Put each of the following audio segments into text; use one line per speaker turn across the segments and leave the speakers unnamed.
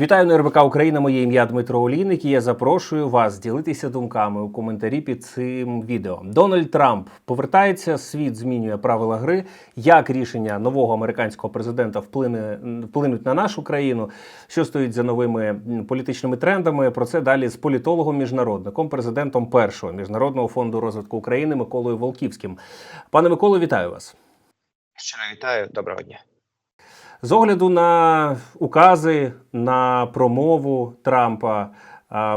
Вітаю на РБК Україна. Моє ім'я Дмитро Олійник. і Я запрошую вас ділитися думками у коментарі під цим відео. Дональд Трамп повертається. Світ змінює правила гри. Як рішення нового американського президента вплине вплинуть на нашу країну? Що стоїть за новими політичними трендами? Про це далі з політологом міжнародником, президентом першого міжнародного фонду розвитку України Миколою Волківським. Пане Миколо, вітаю вас.
Щиро вітаю, доброго дня.
З огляду на укази на промову Трампа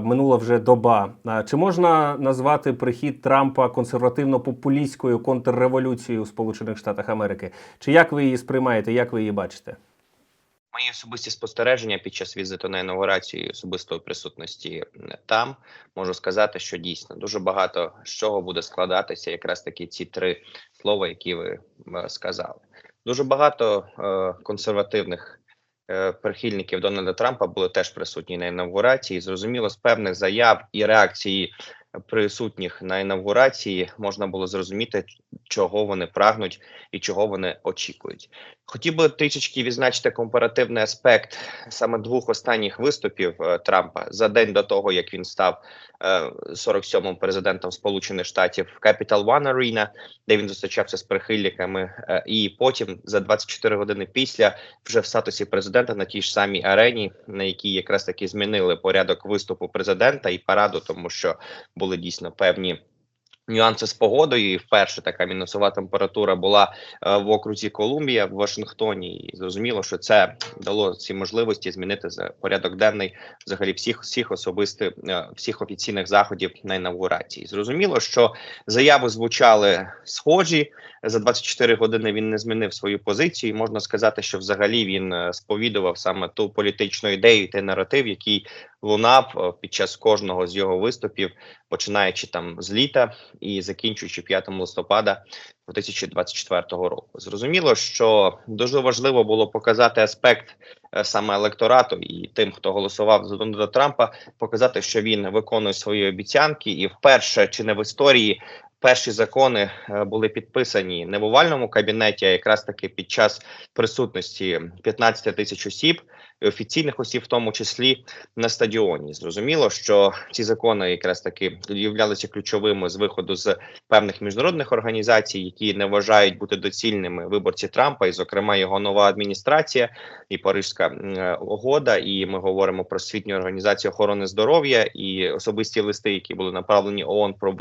минула вже доба. Чи можна назвати прихід Трампа консервативно-популістською контрреволюцією у Сполучених Штатах Америки? Чи як ви її сприймаєте? Як ви її бачите?
Мої особисті спостереження під час візиту на інаугурацію особистої присутності там можу сказати, що дійсно дуже багато з чого буде складатися якраз таки ці три слова, які ви е, сказали. Дуже багато е, консервативних е, прихильників Дональда Трампа були теж присутні на інаугурації. Зрозуміло, з певних заяв і реакції присутніх на інаугурації можна було зрозуміти, чого вони прагнуть і чого вони очікують. Хотів би трішечки відзначити компаративний аспект саме двох останніх виступів е, Трампа за день до того, як він став е, 47-м президентом Сполучених Штатів в Capital One Arena, де він зустрічався з прихильниками, е, і потім за 24 години після вже в статусі президента на тій ж самій арені, на якій якраз таки змінили порядок виступу президента і параду, тому що були дійсно певні. Нюанси з погодою, і вперше така мінусова температура була е, в окрузі Колумбія в Вашингтоні. І зрозуміло, що це дало ці можливості змінити за порядок денний взагалі всіх всіх особисти е, всіх офіційних заходів на інаугурації. Зрозуміло, що заяви звучали схожі за 24 години. Він не змінив свою позицію. і Можна сказати, що взагалі він е, сповідував саме ту політичну ідею, той наратив, який лунав е, під час кожного з його виступів, починаючи там з літа і закінчуючи 5 листопада 2024 року. Зрозуміло, що дуже важливо було показати аспект е, саме електорату і тим, хто голосував за Дональда Трампа, показати, що він виконує свої обіцянки, і вперше чи не в історії. Перші закони е, були підписані не в овальному кабінеті, а якраз таки під час присутності 15 тисяч осіб, офіційних осіб, в тому числі на стадіоні. Зрозуміло, що ці закони якраз таки являлися ключовими з виходу з певних міжнародних організацій, які не вважають бути доцільними виборці Трампа, і, зокрема, його нова адміністрація і Парижська е, угода. І ми говоримо про світню організацію охорони здоров'я і особисті листи, які були направлені ООН про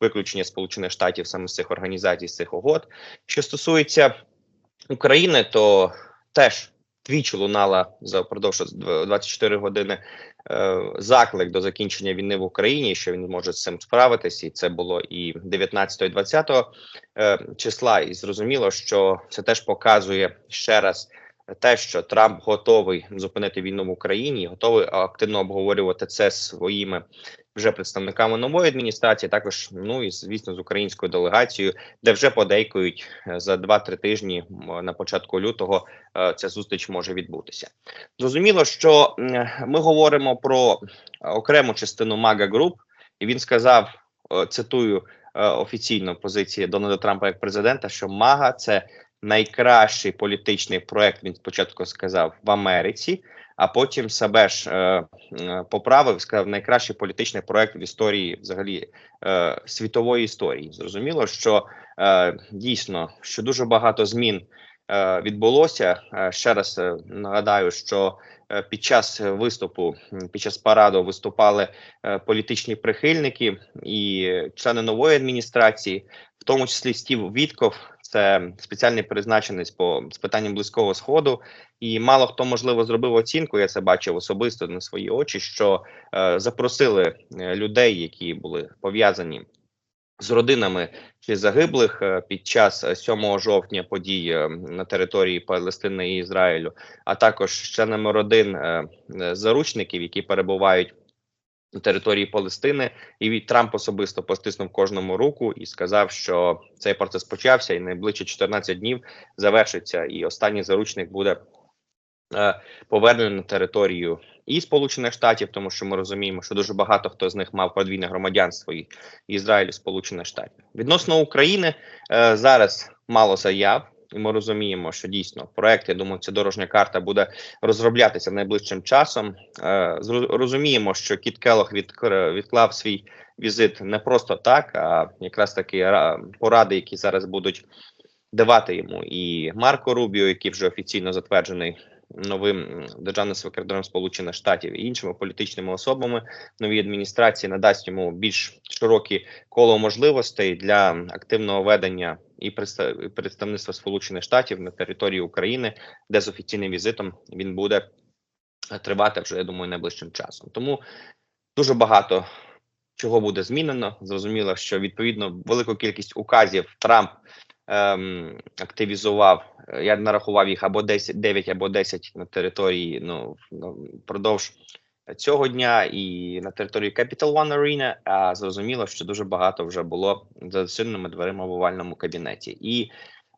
виключення Сполучених Штатів саме з цих організацій, з цих угод. Що стосується України, то теж двічі лунала за впродовж 24 години е, заклик до закінчення війни в Україні, що він може з цим справитися, і це було і 19 і 20 е, числа. І зрозуміло, що це теж показує ще раз. Те, що Трамп готовий зупинити війну в Україні, готовий активно обговорювати це своїми вже представниками нової адміністрації, також ну і звісно з українською делегацією, де вже подейкують е, за 2-3 тижні на початку лютого е, ця зустріч може відбутися. Зрозуміло, що ми говоримо про окрему частину Мага Груп, і він сказав: е, цитую офіційно позиції Дональда Трампа як президента, що Мага це найкращий політичний проект. Він спочатку сказав в Америці. А потім себе ж е, е, поправив, сказав найкращий політичний проект в історії, взагалі е, світової історії. Зрозуміло, що е, дійсно що дуже багато змін е, відбулося. Е, ще раз нагадаю, що під час виступу, під час параду виступали політичні прихильники і члени нової адміністрації, в тому числі Стів Вітков. Це спеціальний призначенець по з питанням близького сходу, і мало хто можливо зробив оцінку. Я це бачив особисто на свої очі. Що е, запросили е, людей, які були пов'язані з родинами чи загиблих е, під час е, 7 жовтня подій е, на території Палестини і Ізраїлю, а також членами родин е, е, заручників, які перебувають. На території Палестини, і Трамп особисто постиснув кожному руку і сказав, що цей процес почався, і найближчі 14 днів завершиться, і останній заручник буде е, повернений на територію і Сполучених Штатів, тому що ми розуміємо, що дуже багато хто з них мав подвійне громадянство і Ізраїль, і Сполучених Штатів. Відносно України е, зараз мало заяв і ми розуміємо, що дійсно проект, я думаю, ця дорожня карта буде розроблятися найближчим часом. Е, розуміємо, що Кіт Келох відкр- відклав свій візит не просто так, а якраз такі поради, які зараз будуть давати йому і Марко Рубіо, який вже офіційно затверджений новим державним секретарем Сполучених Штатів і іншими політичними особами новій адміністрації надасть йому більш широкі коло можливостей для активного ведення і представ- і представництва Сполучених Штатів на території України, де з офіційним візитом він буде тривати вже, я думаю, найближчим часом. Тому дуже багато чого буде змінено. Зрозуміло, що відповідно велику кількість указів Трамп ем, активізував. Я нарахував їх або 10, 9, або 10 на території ну, ну, впродовж цього дня і на території Capital One Arena, а зрозуміло, що дуже багато вже було за сильними дверима в овальному кабінеті. І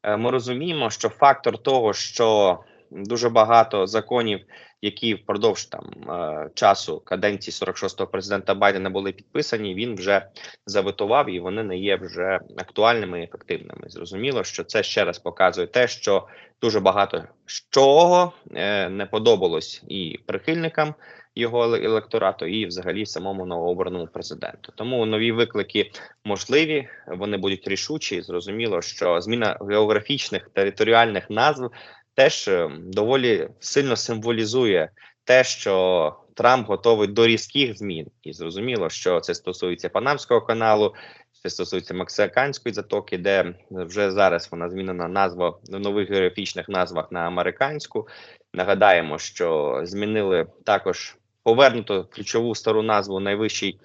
е, ми розуміємо, що фактор того, що дуже багато законів, які впродовж там е, часу каденції 46-го президента Байдена були підписані, він вже заветував і вони не є вже актуальними і ефективними. Зрозуміло, що це ще раз показує те, що дуже багато чого е, не подобалось і прихильникам його електорату, і взагалі самому новообраному президенту. Тому нові виклики можливі, вони будуть рішучі. Зрозуміло, що зміна географічних територіальних назв теж доволі сильно символізує те, що Трамп готовий до різких змін, і зрозуміло, що це стосується Панамського каналу, це стосується Мексиканської затоки, де вже зараз вона змінена назва в нових географічних назвах на американську. Нагадаємо, що змінили також повернуто ключову стару назву найвищій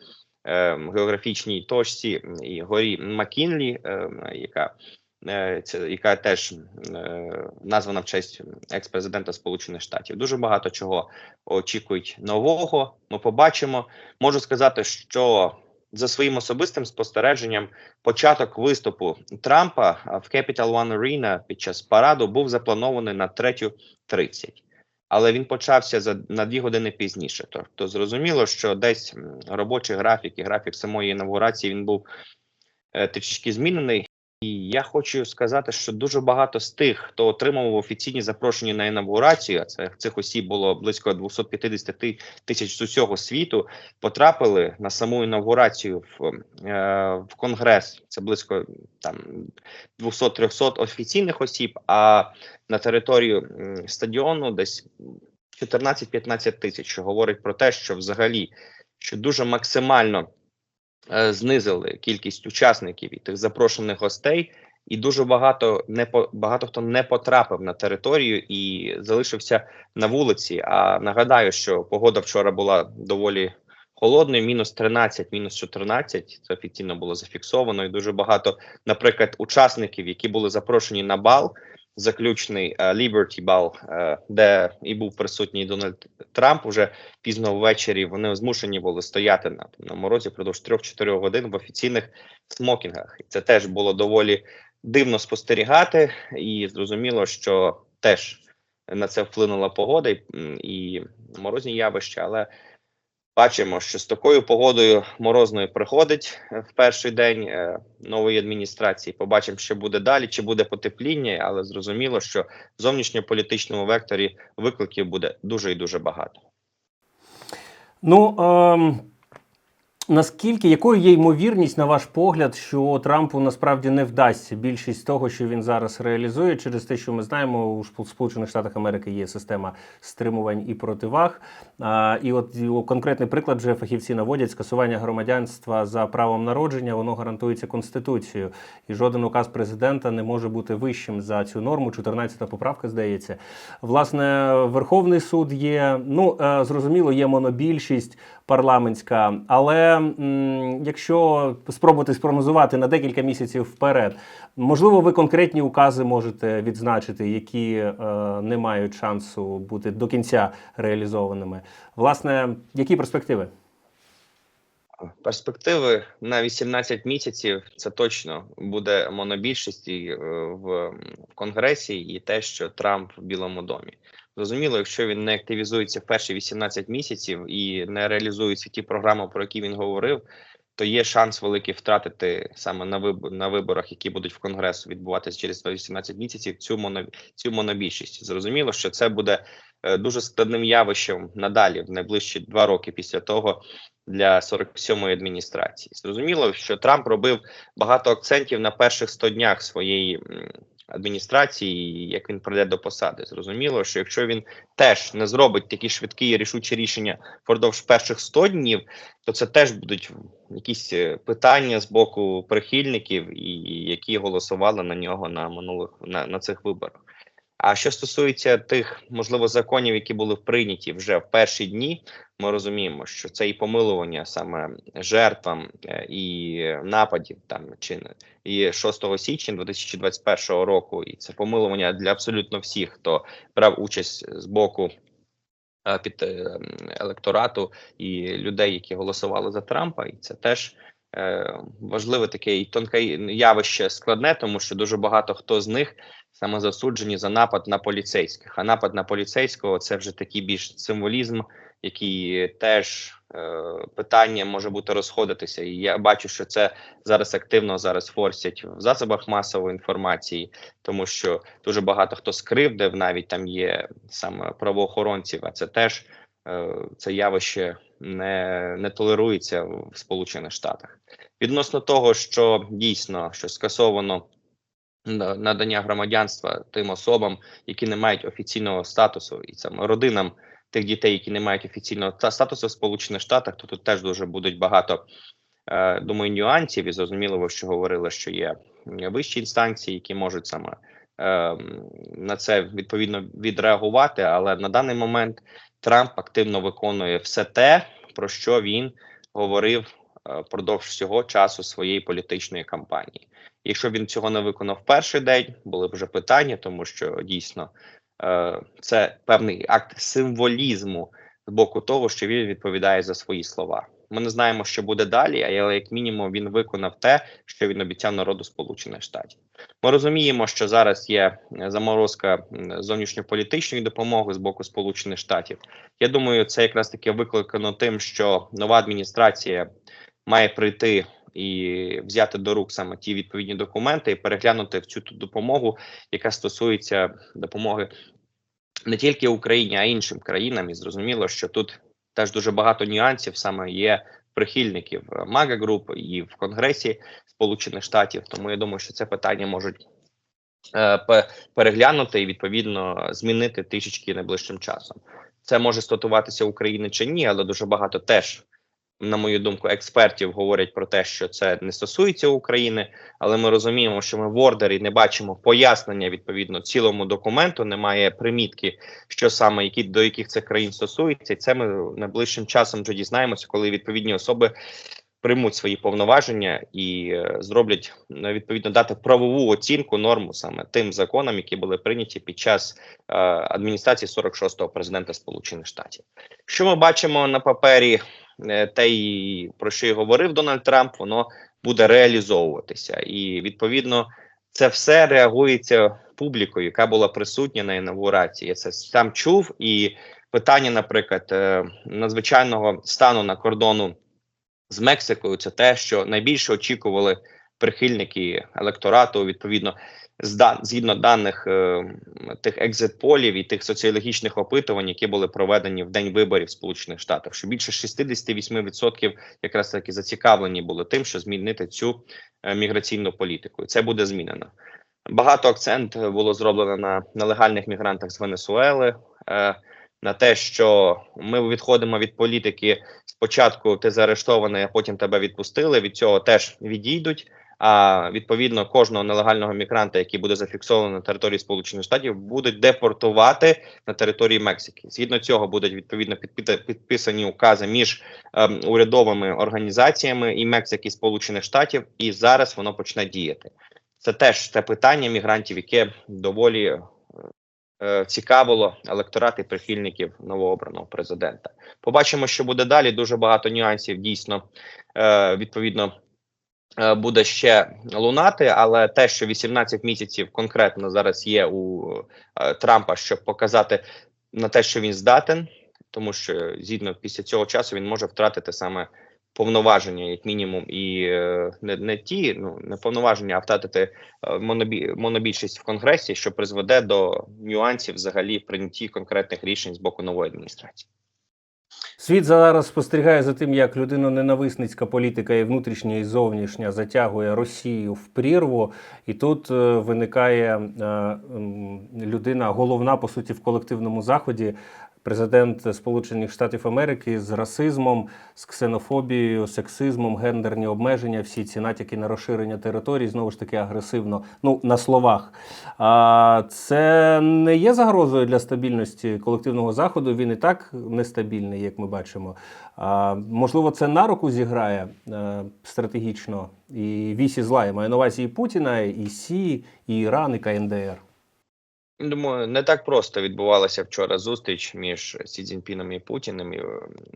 е, географічній точці і горі Макінлі, е, яка яка теж е, названа в честь екс-президента Сполучених Штатів. Дуже багато чого очікують нового. Ми побачимо. Можу сказати, що за своїм особистим спостереженням, початок виступу Трампа в Capital One Arena під час параду був запланований на 3.30. Але він почався за на дві години пізніше. Тобто зрозуміло, що десь робочий графік і графік самої інавгурації він був е, трішки змінений. І я хочу сказати, що дуже багато з тих, хто отримав офіційні запрошення на інавгурацію, а це цих осіб було близько 250 тисяч з усього світу, потрапили на саму інавгурацію в, е, в конгрес. Це близько там 200-300 офіційних осіб. А на територію стадіону десь 14-15 тисяч, що говорить про те, що взагалі що дуже максимально знизили кількість учасників і тих запрошених гостей, і дуже багато не багато хто не потрапив на територію і залишився на вулиці. А нагадаю, що погода вчора була доволі холодною, мінус 13, мінус 14, Це офіційно було зафіксовано. І дуже багато, наприклад, учасників, які були запрошені на бал. Заключний Liberty Ball, е, де і був присутній Дональд Трамп уже пізно ввечері. Вони змушені були стояти на, на морозі впродовж 3-4 годин в офіційних смокінгах. І це теж було доволі дивно спостерігати, і зрозуміло, що теж на це вплинула погода і, і морозні явища, але бачимо, що з такою погодою морозною приходить е, в перший день е, нової адміністрації. Побачимо, що буде далі, чи буде потепління, але зрозуміло, що в зовнішньополітичному векторі викликів буде дуже і дуже багато.
Ну ем, наскільки якою є ймовірність, на ваш погляд, що Трампу насправді не вдасться більшість того, що він зараз реалізує, через те, що ми знаємо, у Сполучених Штатах Америки є система стримувань і противаг. А, і от конкретний приклад вже фахівці наводять скасування громадянства за правом народження, воно гарантується конституцією, і жоден указ президента не може бути вищим за цю норму. 14-та поправка здається. Власне, Верховний суд є. Ну е, зрозуміло, є монобільшість парламентська, але якщо спробувати спрогнозувати на декілька місяців вперед, можливо, ви конкретні укази можете відзначити, які е, не мають шансу бути до кінця реалізованими. Власне, які перспективи?
Перспективи на 18 місяців це точно буде монобільшість е, в Конгресі і те, що Трамп в Білому домі. Зрозуміло, якщо він не активізується в перші 18 місяців і не реалізуються ті програми, про які він говорив, то є шанс великий втратити саме на вибор на виборах, які будуть в Конгресу відбуватися через 18 місяців. Цю моно цю монобільшість. Зрозуміло, що це буде е, дуже складним явищем надалі в найближчі два роки після того для 47-ї адміністрації. Зрозуміло, що Трамп робив багато акцентів на перших 100 днях своєї адміністрації, як він прийде до посади. Зрозуміло, що якщо він теж не зробить такі швидкі і рішучі рішення впродовж перших 100 днів, то це теж будуть якісь е, питання з боку прихильників, і які голосували на нього на минулих на, на цих виборах. А що стосується тих можливо законів, які були прийняті вже в перші дні, ми розуміємо, що це і помилування саме жертвам е, і нападів там чи і 6 січня 2021 року, і це помилування для абсолютно всіх, хто брав участь з боку е, під е, електорату і людей, які голосували за Трампа, і це теж. Е, Важливе таке і тонке явище складне, тому що дуже багато хто з них саме засуджені за напад на поліцейських. А напад на поліцейського це вже такий більш символізм, який теж е, питання може бути розходитися. І я бачу, що це зараз активно зараз форсять в засобах масової інформації, тому що дуже багато хто скривдив, навіть там є саме правоохоронців, а це теж е, це явище не, не толерується в Сполучених Штатах. Відносно того, що дійсно що скасовано на- надання громадянства тим особам, які не мають офіційного статусу, і саме родинам тих дітей, які не мають офіційного та статусу в Сполучених Штатах, то тут теж дуже будуть багато е, думаю, нюансів. І зрозуміло, що говорили, що є вищі інстанції, які можуть саме на це відповідно відреагувати. Але на даний момент Трамп активно виконує все те, про що він говорив е, впродовж всього часу своєї політичної кампанії. Якщо він цього не виконав перший день, були б вже питання, тому що дійсно е, це певний акт символізму з боку того, що він відповідає за свої слова. Ми не знаємо, що буде далі, але як мінімум він виконав те, що він обіцяв народу Сполучених Штатів. Ми розуміємо, що зараз є е, заморозка зовнішньополітичної допомоги з боку Сполучених Штатів. Я думаю, це якраз таки викликано тим, що нова адміністрація має прийти і взяти до рук саме ті відповідні документи і переглянути в цю ту допомогу, яка стосується допомоги не тільки Україні, а й іншим країнам. І зрозуміло, що тут теж дуже багато нюансів саме є прихильників Мага груп і в Конгресі Сполучених Штатів. Тому я думаю, що це питання можуть е, переглянути і відповідно змінити трішечки найближчим часом. Це може стосуватися України чи ні, але дуже багато теж на мою думку, експертів говорять про те, що це не стосується України, але ми розуміємо, що ми в ордері не бачимо пояснення відповідно цілому документу. Немає примітки, що саме які до яких це країн стосується, і це ми найближчим часом вже дізнаємося, коли відповідні особи приймуть свої повноваження і е, зроблять е, відповідно дати правову оцінку норму саме тим законам, які були прийняті під час е, адміністрації 46-го президента Сполучених Штатів. Що ми бачимо на папері? Е, те, і про що і говорив Дональд Трамп, воно буде реалізовуватися. І відповідно це все реагується публікою, яка була присутня на інаугурації. Я це сам чув. І питання, наприклад, е, надзвичайного стану на кордону з Мексикою, це те, що найбільше очікували прихильники електорату, відповідно, згідно даних е, тих екзит-полів і тих соціологічних опитувань, які були проведені в день виборів Сполучених Штатів, що більше 68% якраз таки зацікавлені були тим, що змінити цю е, міграційну політику. Це буде змінено. Багато акцент було зроблено на нелегальних мігрантах з Венесуели. Е, на те, що ми відходимо від політики спочатку ти заарештований, а потім тебе відпустили. Від цього теж відійдуть. А відповідно кожного нелегального мігранта, який буде зафіксований на території Сполучених Штатів, будуть депортувати на території Мексики. Згідно цього будуть відповідно підписані укази між ем, урядовими організаціями і Мексики і Сполучених Штатів, і зараз воно почне діяти. Це теж те питання мігрантів, яке доволі е, цікавило електорат і прихильників новообраного президента. Побачимо, що буде далі. Дуже багато нюансів дійсно е, відповідно буде ще лунати, але те, що 18 місяців конкретно зараз є у е, Трампа, щоб показати на те, що він здатен, тому що згідно після цього часу він може втратити саме повноваження, як мінімум, і е, не, не ті, ну не повноваження, а втратити е, монобі, монобільшість в конгресі, що призведе до нюансів взагалі в прийнятті конкретних рішень з боку нової адміністрації.
Світ зараз спостерігає за тим, як людиноненависницька політика і внутрішня, і зовнішня затягує Росію в прірву, і тут е, виникає е, людина, головна по суті в колективному заході. Президент Сполучених Штатів Америки з расизмом, з ксенофобією, сексизмом, гендерні обмеження, всі ці натяки на розширення територій знову ж таки агресивно. Ну на словах. А це не є загрозою для стабільності колективного заходу. Він і так нестабільний, як ми бачимо. А, можливо, це на руку зіграє е, стратегічно і вісі зла. Я маю на увазі і Путіна, і Сі, і Іран, і КНДР.
Думаю, не так просто відбувалася вчора зустріч між Сі Цзіньпіном і Путіним.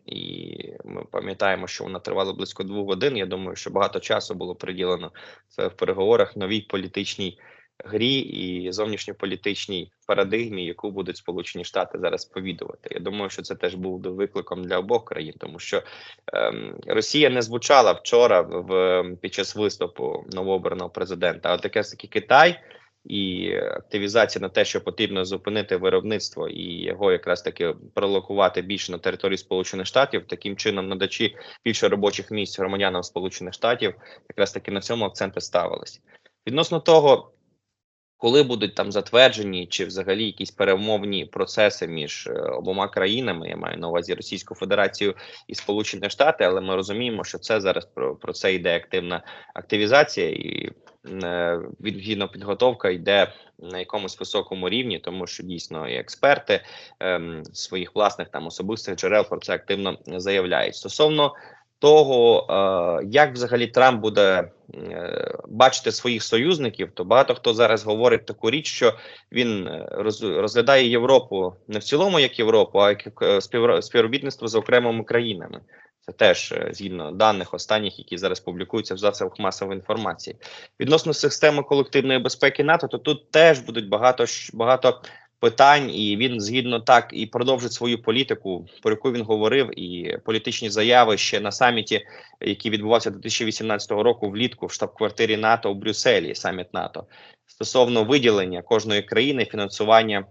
І, ми пам'ятаємо, що вона тривала близько двох годин. Я думаю, що багато часу було приділено це в переговорах новій політичній грі і зовнішньополітичній парадигмі, яку будуть Сполучені Штати зараз повідувати. Я думаю, що це теж був викликом для обох країн, тому що ем, Росія не звучала вчора в під час виступу новообраного президента. А от таке таки Китай і активізація на те, що потрібно зупинити виробництво і його якраз таки пролокувати більше на території Сполучених Штатів, таким чином надачі більше робочих місць громадянам Сполучених Штатів, якраз таки на цьому акценти ставилися. Відносно того, коли будуть там затверджені чи взагалі якісь перемовні процеси між е, обома країнами, я маю на увазі Російську Федерацію і Сполучені Штати, але ми розуміємо, що це зараз про, про це йде активна активізація і е, відповідно підготовка йде на якомусь високому рівні, тому що дійсно і експерти ем, своїх власних там особистих джерел про це активно заявляють. Стосовно того, е, як взагалі Трамп буде е, бачити своїх союзників, то багато хто зараз говорить таку річ, що він е, розглядає Європу не в цілому як Європу, а як співробітництво з окремими країнами. Це теж згідно даних останніх, які зараз публікуються в засобах масової інформації. Відносно системи колективної безпеки НАТО, то тут теж будуть багато багато питань, і він згідно так і продовжить свою політику, про яку він говорив, і політичні заяви ще на саміті, який відбувався 2018 року влітку в штаб-квартирі НАТО у Брюсселі, саміт НАТО, стосовно виділення кожної країни фінансування.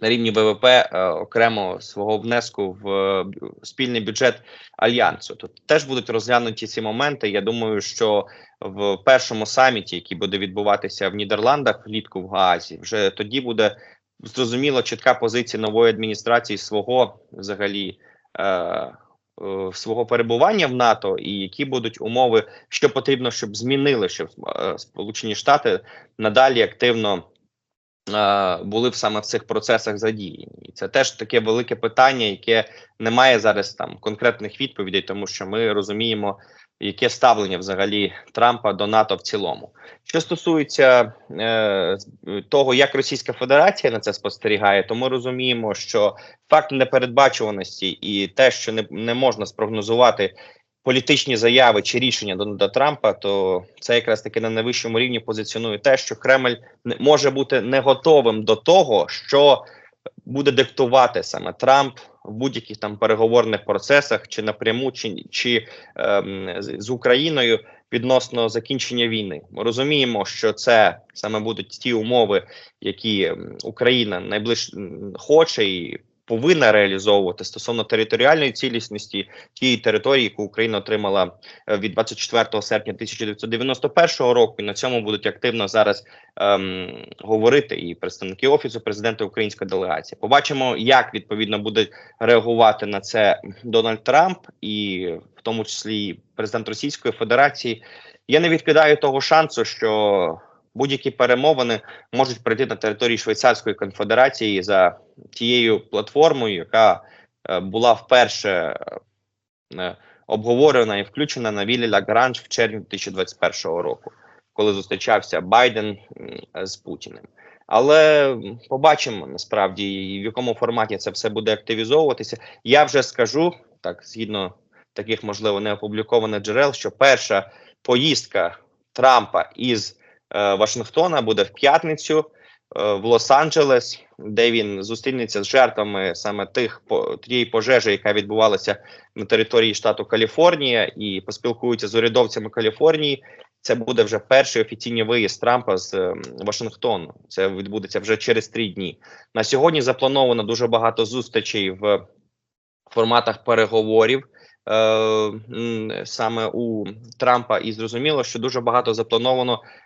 На рівні ВВП е, окремо свого внеску в е, спільний бюджет альянсу. Тут теж будуть розглянуті ці моменти. Я думаю, що в першому саміті, який буде відбуватися в Нідерландах влітку в Гаазі, вже тоді буде зрозуміло чітка позиція нової адміністрації свого взагалі. Е, е, Свого перебування в НАТО і які будуть умови, що потрібно, щоб змінили, щоб е, Сполучені Штати надалі активно були в саме в цих процесах задіяні, і це теж таке велике питання, яке не має зараз там конкретних відповідей, тому що ми розуміємо, яке ставлення взагалі Трампа до НАТО в цілому. Що стосується е, того, як Російська Федерація на це спостерігає, то ми розуміємо, що факт непередбачуваності і те, що не, не можна спрогнозувати. Політичні заяви чи рішення Дональда Трампа, то це якраз таки на найвищому рівні позиціонує те, що Кремль може бути не готовим до того, що буде диктувати саме Трамп в будь-яких там переговорних процесах, чи напряму, чи, чи ем, з, Україною відносно закінчення війни. Ми розуміємо, що це саме будуть ті умови, які ем, Україна найближче хоче і повинна реалізовувати стосовно територіальної цілісності тієї території, яку Україна отримала е, від 24 серпня 1991 року. І на цьому будуть активно зараз ем, говорити і представники офісу президента української делегації. Побачимо, як відповідно буде реагувати на це Дональд Трамп, і в тому числі президент Російської Федерації. Я не відкидаю того шансу, що будь-які перемовини можуть пройти на території Швейцарської конфедерації за тією платформою, яка е, була вперше е, обговорена і включена на Віллі Лагранж в червні 2021 року, коли зустрічався Байден з Путіним. Але побачимо насправді, в якому форматі це все буде активізовуватися. Я вже скажу так, згідно таких можливо не опублікованих джерел, що перша поїздка Трампа із Вашингтона буде в п'ятницю в Лос-Анджелес, де він зустрінеться з жертвами саме тих тієї пожежі, яка відбувалася на території штату Каліфорнія, і поспілкується з урядовцями Каліфорнії. Це буде вже перший офіційний виїзд Трампа з ем, Вашингтону. Це відбудеться вже через три дні. На сьогодні заплановано дуже багато зустрічей в форматах переговорів. Е, саме у Трампа, і зрозуміло, що дуже багато заплановано е,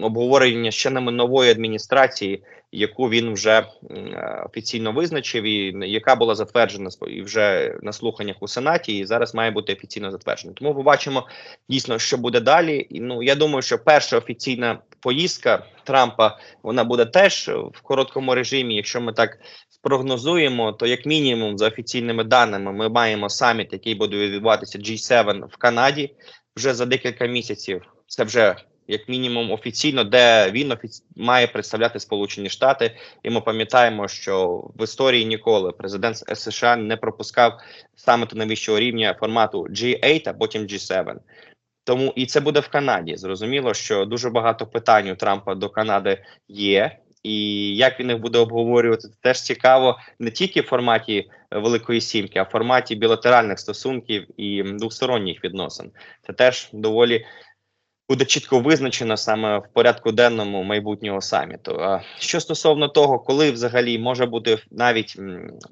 обговорення ще нами нової адміністрації, яку він вже е, офіційно визначив, і яка була затверджена і вже на слуханнях у Сенаті, і зараз має бути офіційно затверджена. Тому побачимо дійсно, що буде далі. І ну я думаю, що перша офіційна поїздка Трампа вона буде теж в короткому режимі. Якщо ми так спрогнозуємо, то як мінімум, за офіційними даними, ми маємо саміт, який буде відбуватися G7 в Канаді вже за декілька місяців. Це вже як мінімум офіційно, де він офіці... має представляти Сполучені Штати. І ми пам'ятаємо, що в історії ніколи президент США не пропускав саміту найвищого рівня формату G8, а потім G7. Тому і це буде в Канаді. Зрозуміло, що дуже багато питань у Трампа до Канади є. І як він їх буде обговорювати, теж цікаво не тільки в форматі Великої Сімки, а в форматі білатеральних стосунків і двосторонніх відносин. Це теж доволі буде чітко визначено саме в порядку денному майбутнього саміту. Що стосовно того, коли взагалі може бути навіть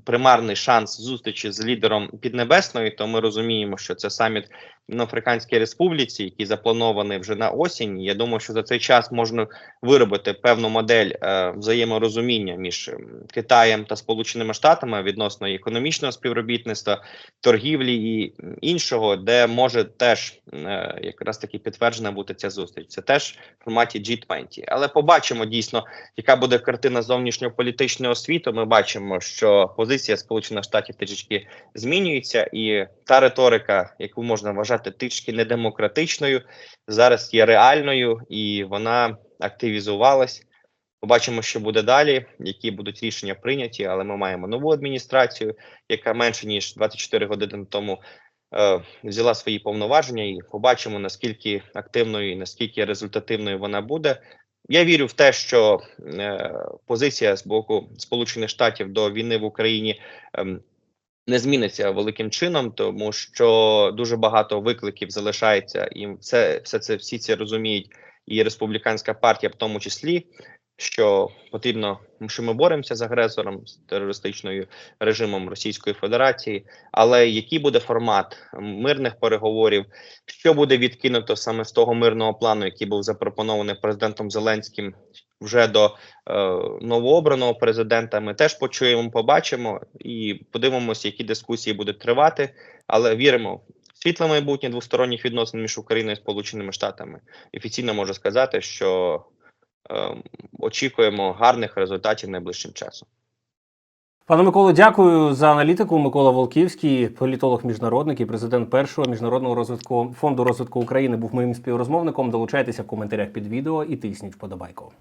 примарний шанс зустрічі з лідером Піднебесної, то ми розуміємо, що це саміт в Африканській Республіці, який запланований вже на осінь. Я думаю, що за цей час можна виробити певну модель е, взаєморозуміння між Китаєм та Сполученими Штатами відносно економічного співробітництва, торгівлі і іншого, де може теж е, якраз таки підтверджена бути ця зустріч. Це теж в форматі G20. Але побачимо дійсно, яка буде картина зовнішньополітичного світу. Ми бачимо, що позиція Сполучених Штатів трішки змінюється, і та риторика, яку можна вважати трішки недемократичною, зараз є реальною і вона активізувалась. Побачимо, що буде далі, які будуть рішення прийняті, але ми маємо нову адміністрацію, яка менше ніж 24 години тому взяла свої повноваження, і побачимо наскільки активною і наскільки результативною вона буде. Я вірю в те, що е, позиція з боку Сполучених Штатів до війни в Україні ем, не зміниться великим чином, тому що дуже багато викликів залишається, і це все це всі це розуміють, і республіканська партія, в тому числі, що потрібно, що ми боремося з агресором з терористичною режимом Російської Федерації. Але який буде формат мирних переговорів? Що буде відкинуто саме з того мирного плану, який був запропонований президентом Зеленським вже до е, новообраного президента? Ми теж почуємо, побачимо і подивимося, які дискусії будуть тривати, але віримо. Світле майбутнє двосторонніх відносин між Україною і Сполученими Штатами офіційно можу сказати, що очікуємо гарних результатів найближчим часом.
Пане Миколо, дякую за аналітику. Микола Волківський, політолог міжнародник і президент першого міжнародного розвитку фонду розвитку України, був моїм співрозмовником. Долучайтеся в коментарях під відео і тисніть вподобайку.